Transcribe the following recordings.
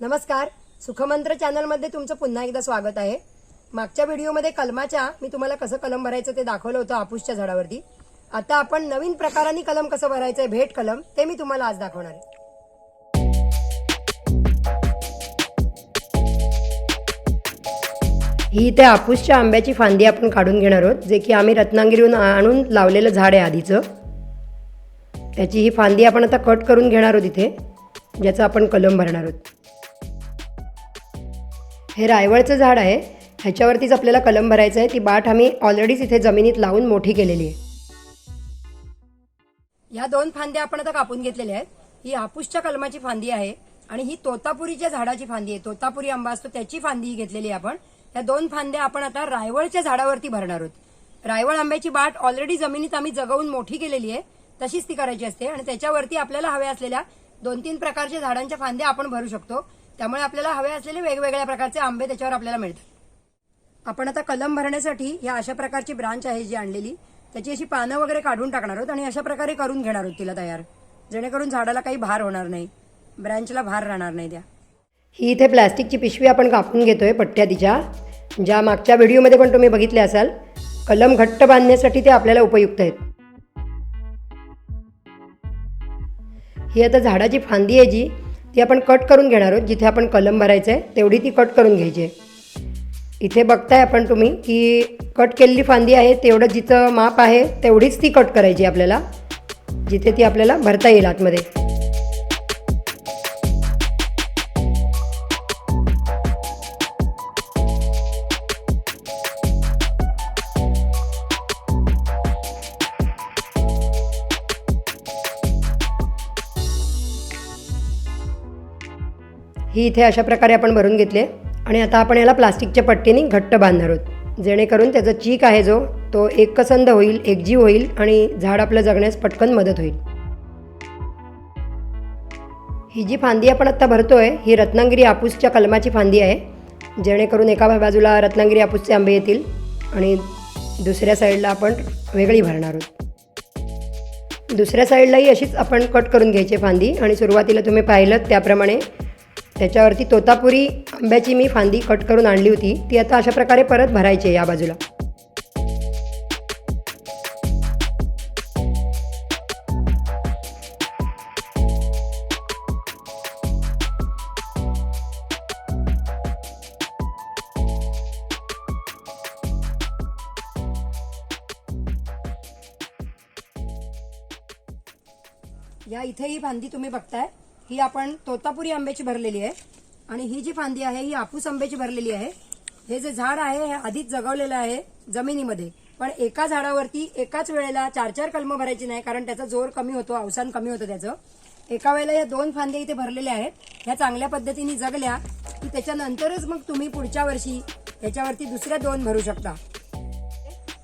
नमस्कार. सुखमंत्र चॅनलमध्ये तुमचं पुन्हा एकदा स्वागत आहे. मागच्या व्हिडिओमध्ये कलमाच्या मी तुम्हाला कसं कलम भरायचं ते दाखवलं होतं आपूसच्या झाडावरती. आता आपण नवीन प्रकाराने कलम कसं भरायचं आहे भेट कलम ते मी तुम्हाला आज दाखवणार आहे. ही इथे आपूसच्या आंब्याची फांदी आपण काढून घेणार आहोत जे की आम्ही रत्नागिरीहून आणून लावलेलं झाड आहे आधीचं. त्याची ही फांदी आपण आता कट करून घेणार आहोत इथे ज्याचा आपण कलम भरणार आहोत. हे रायवळचं झाड आहे. ह्याच्यावरतीच आपल्याला कलम भरायचं आहे. ती बाट आम्ही ऑलरेडीच इथे जमिनीत लावून मोठी केलेली आहे. या दोन फांद्या आपण आता कापून घेतलेल्या आहेत. ही हापूसच्या कलमाची फांदी आहे आणि ही तोतापुरीच्या झाडाची फांदी आहे. तोतापुरी आंबा असतो त्याची फांदी घेतलेली आहे आपण. या दोन फांद्या आपण आता रायवळच्या झाडावरती भरणार आहोत. रायवळ आंब्याची बाट ऑलरेडी जमिनीत आम्ही जगवून मोठी केलेली आहे. तशीच ती करायची असते आणि त्याच्यावरती आपल्याला हव्या असलेल्या दोन तीन प्रकारच्या झाडांच्या फांद्या आपण भरू शकतो. त्यामुळे आपल्याला हवे असलेले वेगवेगळ्या प्रकारचे आंबे त्याच्यावर आपल्याला मिळतात. आपण आता कलम भरण्यासाठी या अशा प्रकारची ब्रांच आहे जी आणलेली. त्याची अशी पानं वगैरे काढून टाकणार आहोत आणि अशा प्रकारे करून घेणार आहोत तिला तयार. जेणेकरून झाडाला काही भार होणार नाही. ब्रँचला भार राहणार नाही त्या. ही इथे प्लॅस्टिकची पिशवी आपण कापून घेतोय पट्ट्या तिच्या ज्या मागच्या व्हिडिओमध्ये पण तुम्ही बघितले असाल कलम घट्ट बांधण्यासाठी ते आपल्याला उपयुक्त आहेत. ही आता झाडाची फांदी आहे जी. ती आपण कट करून घेणार आहोत जिथे आपण कलम भरायचं आहे तेवढी ती कट करून घ्यायची आहे. इथे बघताय आपण तुम्ही की कट केलेली फांदी आहे तेवढं जिथं माप आहे तेवढीच ती कट करायची आपल्याला जिथे ती आपल्याला भरता येईल आतमध्ये. ही इथे अशा प्रकारे आपण भरून घेतले आणि आता आपण याला प्लास्टिकच्या पट्टीने घट्ट बांधणार आहोत. जेणेकरून त्याचा चीक आहे जो तो एकसंध होईल एकजीव होईल आणि झाड आपलं जगण्यास पटकन मदत होईल. ही जी फांदी आपण आत्ता भरतो आहे ही रत्नागिरी आपूसच्या कलमाची फांदी आहे. जेणेकरून एका बाजूला रत्नागिरी आपूसचे आंबे येतील आणि दुसऱ्या साईडला आपण वेगळी भरणार आहोत. दुसऱ्या साईडलाही अशीच आपण कट करून घ्यायची फांदी आणि सुरुवातीला तुम्ही पाहिलं त्याप्रमाणे त्याच्यावरती तोतापुरी आंब्याची मी फांदी कट करून आणली होती. ती आता अशा प्रकारे परत भरायची आहे या बाजूला. या इथे ही फांदी तुम्ही बघताय. ही आपण तोतापुरी आंब्याची भरलेली आहे. आणि ही जी फांदी आहे ही आपूस आंब्याची भरलेली आहे. हे जे झाड आहे हे आधीच जगवलेलं आहे जमिनीमध्ये. पण एका झाडावरती एकाच वेळेला चार चार कलमं भरायची नाही कारण त्याचा जोर कमी होतो अवसान कमी होतं त्याचं. एका वेळेला या दोन फांद्या इथे भरलेल्या आहेत. ह्या चांगल्या पद्धतीने जगल्या की त्याच्यानंतरच मग तुम्ही पुढच्या वर्षी त्याच्यावरती दुसऱ्या दोन भरू शकता.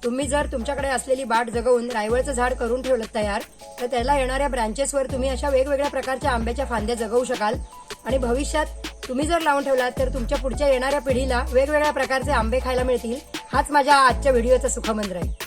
तुम्ही जर तुमच्याकडे असलेली बाट जगवून रायवळचं झाड करून ठेवलं तयार तर त्याला येणाऱ्या ब्रांचेसवर तुम्ही अशा वेगवेगळ्या प्रकारच्या आंब्याच्या फांद्या जगवू शकाल. आणि भविष्यात तुम्ही जर लावून ठेवलात तर तुमच्या पुढच्या येणाऱ्या पिढीला वेगवेगळ्या प्रकारचे आंबे खायला मिळतील. हाच माझ्या आजच्या व्हिडिओचा सुखमंत्र आहे